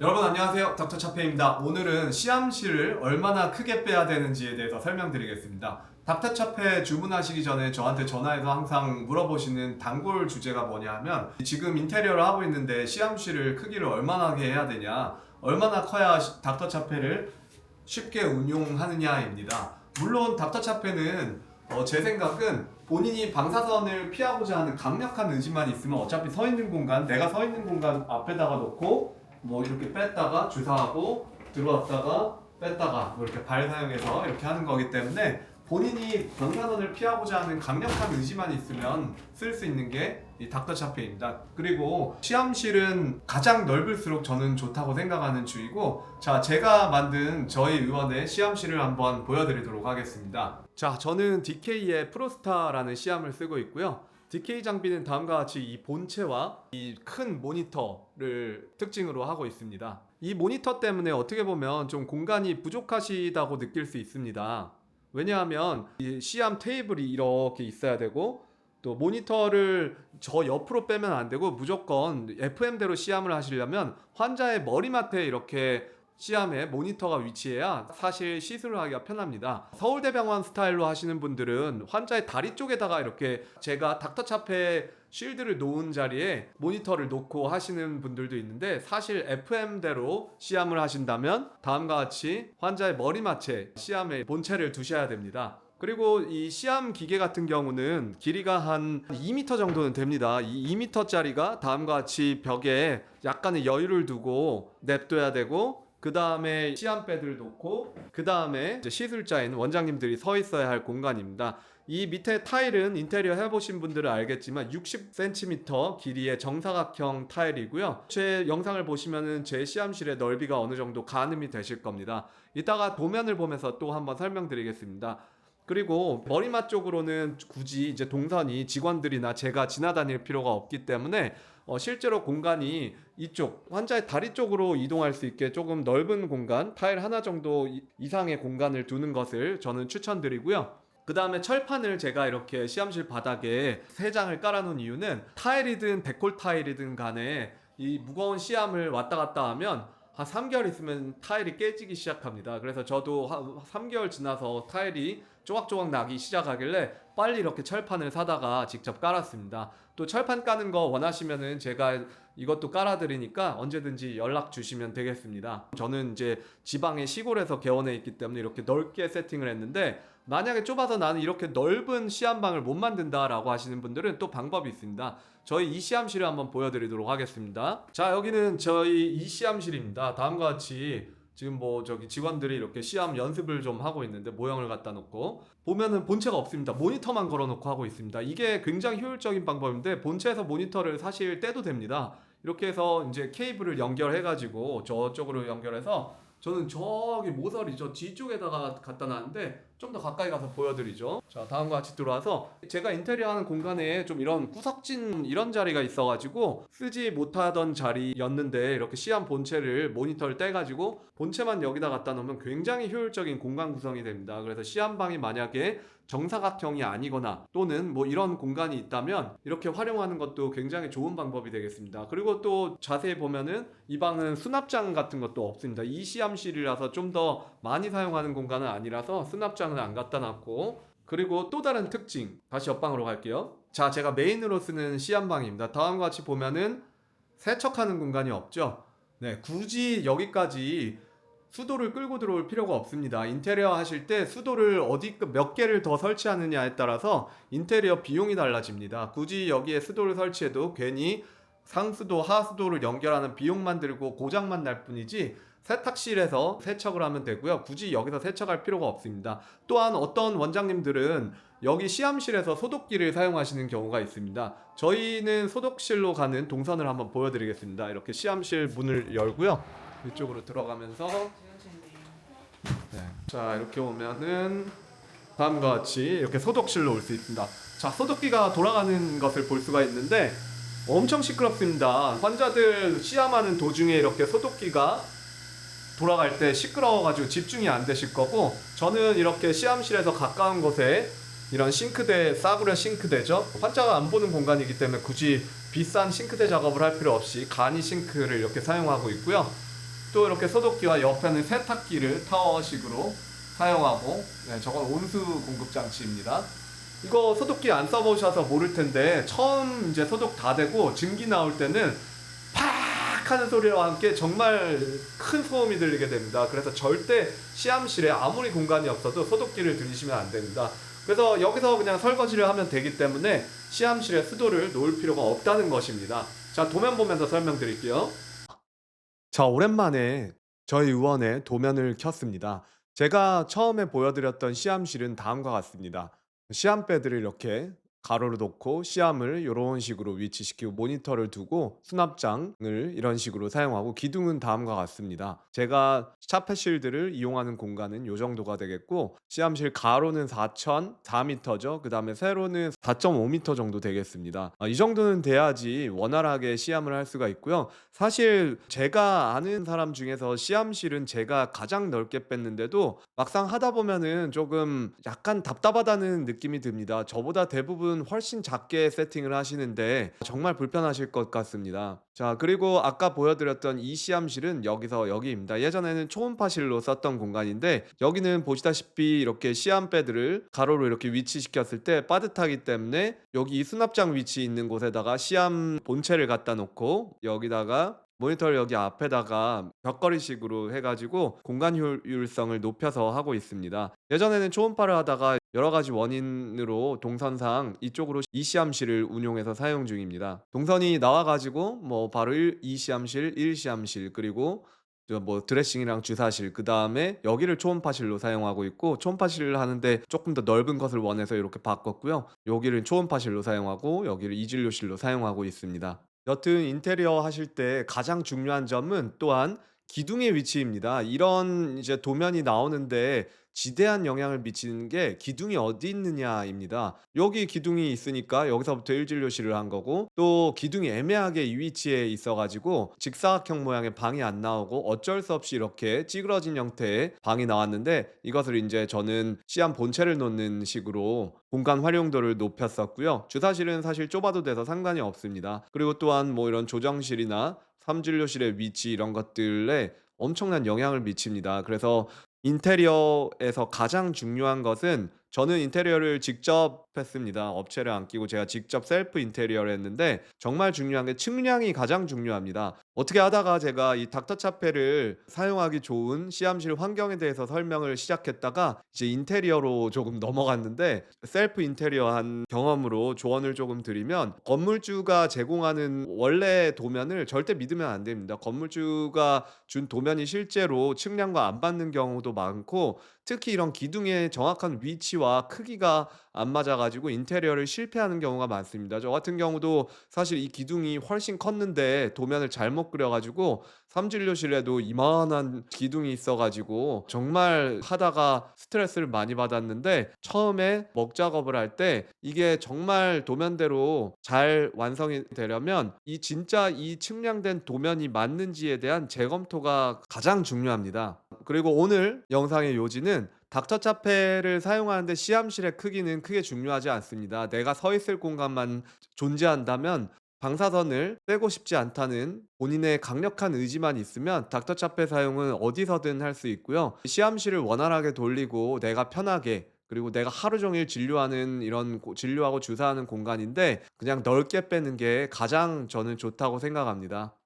여러분 안녕하세요. 닥터 차페입니다. 오늘은 시암실을 얼마나 크게 빼야 되는지에 대해서 설명드리겠습니다. 닥터 차페 주문하시기 전에 저한테 전화해서 항상 물어보시는 단골 주제가 뭐냐 하면 지금 인테리어를 하고 있는데 시암실을 크기를 얼마나 해야 되냐 얼마나 커야 시- 닥터 차페를 쉽게 운용하느냐입니다. 물론 닥터 차페는 어, 제 생각은 본인이 방사선을 피하고자 하는 강력한 의지만 있으면 어차피 서 있는 공간 내가 서 있는 공간 앞에다가 놓고 뭐 이렇게 뺐다가 주사하고 들어왔다가 뺐다가 뭐 이렇게 발 사용해서 이렇게 하는 거기 때문에 본인이 방사선을 피하고자 하는 강력한 의지만 있으면 쓸 수 있는 게 이 닥터 차페입니다. 그리고 시험실은 가장 넓을수록 저는 좋다고 생각하는 주의고 자 제가 만든 저희 의원의 시험실을 한번 보여드리도록 하겠습니다. 자 저는 DK의 프로스타라는 시험을 쓰고 있고요. DK 장비는 다음과 같이 이 본체와 이 큰 모니터를 특징으로 하고 있습니다. 이 모니터 때문에 어떻게 보면 좀 공간이 부족하시다고 느낄 수 있습니다. 왜냐하면 이 시암 테이블이 이렇게 있어야 되고 또 모니터를 저 옆으로 빼면 안 되고 무조건 FM대로 시암을 하시려면 환자의 머리맡에 이렇게 시암에 모니터가 위치해야 사실 시술을 하기가 편합니다. 서울대병원 스타일로 하시는 분들은 환자의 다리 쪽에다가 이렇게 제가 닥터차페 쉴드를 놓은 자리에 모니터를 놓고 하시는 분들도 있는데 사실 FM대로 시암을 하신다면 다음과 같이 환자의 머리맡에 시암의 본체를 두셔야 됩니다. 그리고 이 시암 기계 같은 경우는 길이가 한 2m 정도는 됩니다. 이 2m짜리가 다음과 같이 벽에 약간의 여유를 두고 냅둬야 되고 그 다음에 시암패드를 놓고 그 다음에 시술자인 원장님들이 서 있어야 할 공간입니다. 이 밑에 타일은 인테리어 해보신 분들은 알겠지만 60cm 길이의 정사각형 타일이고요. 제 영상을 보시면은 제 시암실의 넓이가 어느 정도 가늠이 되실 겁니다. 이따가 도면을 보면서 또 한번 설명드리겠습니다. 그리고 머리맡 쪽으로는 굳이 이제 동선이 직원들이나 제가 지나다닐 필요가 없기 때문에 어, 실제로 공간이 이쪽 환자의 다리 쪽으로 이동할 수 있게 조금 넓은 공간 타일 하나 정도 이- 이상의 공간을 두는 것을 저는 추천드리고요. 그 다음에 철판을 제가 이렇게 시험실 바닥에 세 장을 깔아놓은 이유는 타일이든 데콜 타일이든 간에 이 무거운 시암을 왔다 갔다 하면 한 3개월 있으면 타일이 깨지기 시작합니다. 그래서 저도 한 3개월 지나서 타일이 조각조각 나기 시작하길래 빨리 이렇게 철판을 사다가 직접 깔았습니다. 또 철판 까는 거 원하시면은 제가 이것도 깔아드리니까 언제든지 연락 주시면 되겠습니다. 저는 이제 지방의 시골에서 개원해 있기 때문에 이렇게 넓게 세팅을 했는데 만약에 좁아서 나는 이렇게 넓은 시암방을 못 만든다라고 하시는 분들은 또 방법이 있습니다. 저희 이 시암실을 한번 보여드리도록 하겠습니다. 자 여기는 저희 이 시암실입니다. 다음과 같이 지금 뭐 저기 직원들이 이렇게 시암 연습을 좀 하고 있는데 모형을 갖다 놓고 보면은 본체가 없습니다. 모니터만 걸어 놓고 하고 있습니다. 이게 굉장히 효율적인 방법인데 본체에서 모니터를 사실 떼도 됩니다. 이렇게 해서 이제 케이블을 연결해 가지고 저쪽으로 연결해서 저는 저기 모서리 저 뒤쪽에다가 갖다 놨는데 좀 더 가까이 가서 보여드리죠. 자 다음과 같이 들어와서 제가 인테리어 하는 공간에 좀 이런 구석진 이런 자리가 있어가지고 쓰지 못하던 자리였는데 이렇게 시암 본체를 모니터를 떼가지고 본체만 여기다 갖다 놓으면 굉장히 효율적인 공간 구성이 됩니다. 그래서 시암방이 만약에 정사각형이 아니거나 또는 뭐 이런 공간이 있다면 이렇게 활용하는 것도 굉장히 좋은 방법이 되겠습니다. 그리고 또 자세히 보면은 이 방은 수납장 같은 것도 없습니다. 이 시암실이라서 좀 더 많이 사용하는 공간은 아니라서 수납장 은 안 갖다 놨고 그리고 또 다른 특징 다시 옆방으로 갈게요. 자 제가 메인으로 쓰는 시암방입니다. 다음과 같이 보면은 세척하는 공간이 없죠. 네 굳이 여기까지 수도를 끌고 들어올 필요가 없습니다. 인테리어 하실 때 수도를 어디 몇 개를 더 설치하느냐에 따라서 인테리어 비용이 달라집니다. 굳이 여기에 수도를 설치해도 괜히 상수도 하수도를 연결하는 비용만 들고 고장만 날 뿐이지 세탁실에서 세척을 하면 되고요. 굳이 여기서 세척할 필요가 없습니다. 또한 어떤 원장님들은 여기 시암실에서 소독기를 사용하시는 경우가 있습니다. 저희는 소독실로 가는 동선을 한번 보여드리겠습니다. 이렇게 시암실 문을 열고요. 이쪽으로 들어가면서 네. 자 이렇게 오면은 다음과 같이 이렇게 소독실로 올 수 있습니다. 자 소독기가 돌아가는 것을 볼 수가 있는데 엄청 시끄럽습니다. 환자들 시암하는 도중에 이렇게 소독기가 돌아갈 때 시끄러워가지고 집중이 안 되실 거고 저는 이렇게 시암실에서 가까운 곳에 이런 싱크대 싸구려 싱크대죠 환자가 안 보는 공간이기 때문에 굳이 비싼 싱크대 작업을 할 필요 없이 간이 싱크를 이렇게 사용하고 있고요 또 이렇게 소독기와 옆에는 세탁기를 타워식으로 사용하고 네, 저건 온수 공급 장치입니다. 이거 소독기 안 써보셔서 모를 텐데 처음 이제 소독 다 되고 증기 나올 때는 팍 하는 소리와 함께 정말 큰 소음이 들리게 됩니다. 그래서 절대 시암실에 아무리 공간이 없어도 소독기를 들이시면 안 됩니다. 그래서 여기서 그냥 설거지를 하면 되기 때문에 시암실에 수도를 놓을 필요가 없다는 것입니다. 자, 도면 보면서 설명드릴게요. 자, 오랜만에 저희 의원의 도면을 켰습니다. 제가 처음에 보여드렸던 시암실은 다음과 같습니다. 시암배들을 이렇게 가로로 놓고 시암을 이런 식으로 위치시키고 모니터를 두고 수납장을 이런 식으로 사용하고 기둥은 다음과 같습니다. 제가 차폐실들을 이용하는 공간은 이 정도가 되겠고 시암실 가로는 4,004m죠. 그 다음에 세로는 4.5m 정도 되겠습니다. 아, 이 정도는 돼야지 원활하게 시암을 할 수가 있고요. 사실 제가 아는 사람 중에서 시암실은 제가 가장 넓게 뺐는데도 막상 하다 보면은 조금 약간 답답하다는 느낌이 듭니다. 저보다 대부분 훨씬 작게 세팅을 하시는데 정말 불편하실 것 같습니다. 자, 그리고 아까 보여드렸던 이 시암실은 여기서 여기입니다. 예전에는 초음파실로 썼던 공간인데 여기는 보시다시피 이렇게 시암배들을 가로로 이렇게 위치시켰을 때 빠듯하기 때문에 여기 이 수납장 위치 있는 곳에다가 시암 본체를 갖다 놓고 여기다가 모니터를 여기 앞에다가 벽걸이식으로 해가지고 공간 효율성을 높여서 하고 있습니다. 예전에는 초음파를 하다가 여러 가지 원인으로 동선상 이쪽으로 이시암실을 운용해서 사용 중입니다. 동선이 나와가지고 뭐 바로 1, 2시암실, 1시암실 그리고 저뭐 드레싱이랑 주사실 그 다음에 여기를 초음파실로 사용하고 있고 초음파실을 하는데 조금 더 넓은 것을 원해서 이렇게 바꿨고요. 여기를 초음파실로 사용하고 여기를 이진료실로 사용하고 있습니다. 여튼 인테리어 하실 때 가장 중요한 점은 또한 기둥의 위치입니다. 이런 이제 도면이 나오는데 지대한 영향을 미치는 게 기둥이 어디 있느냐입니다. 여기 기둥이 있으니까 여기서부터 일진료실을 한 거고 또 기둥이 애매하게 이 위치에 있어가지고 직사각형 모양의 방이 안 나오고 어쩔 수 없이 이렇게 찌그러진 형태의 방이 나왔는데 이것을 이제 저는 시암 본체를 놓는 식으로 공간 활용도를 높였었고요. 주사실은 사실 좁아도 돼서 상관이 없습니다. 그리고 또한 뭐 이런 조정실이나 삼진료실의 위치 이런 것들에 엄청난 영향을 미칩니다. 그래서 인테리어에서 가장 중요한 것은 저는 인테리어를 직접 했습니다. 업체를 안 끼고 제가 직접 셀프 인테리어를 했는데 정말 중요한 게 측량이 가장 중요합니다. 어떻게 하다가 제가 이 닥터 차페를 사용하기 좋은 시암실 환경에 대해서 설명을 시작했다가 이제 인테리어로 조금 넘어갔는데 셀프 인테리어 한 경험으로 조언을 조금 드리면 건물주가 제공하는 원래 도면을 절대 믿으면 안 됩니다. 건물주가 준 도면이 실제로 측량과 안 받는 경우도 많고 특히 이런 기둥의 정확한 위치와 크기가 안 맞아가지고 인테리어를 실패하는 경우가 많습니다. 저 같은 경우도 사실 이 기둥이 훨씬 컸는데 도면을 잘못 그려가지고 삼진료실에도 이만한 기둥이 있어가지고 정말 하다가 스트레스를 많이 받았는데 처음에 먹 작업을 할 때 이게 정말 도면대로 잘 완성이 되려면 이 진짜 이 측량된 도면이 맞는지에 대한 재검토가 가장 중요합니다. 그리고 오늘 영상의 요지는 닥터 차페를 사용하는데 시암실의 크기는 크게 중요하지 않습니다. 내가 서 있을 공간만 존재한다면 방사선을 떼고 싶지 않다는 본인의 강력한 의지만 있으면 닥터 차페 사용은 어디서든 할 수 있고요. 시암실을 원활하게 돌리고 내가 편하게 그리고 내가 하루 종일 진료하는 이런 고- 진료하고 주사하는 공간인데 그냥 넓게 빼는 게 가장 저는 좋다고 생각합니다.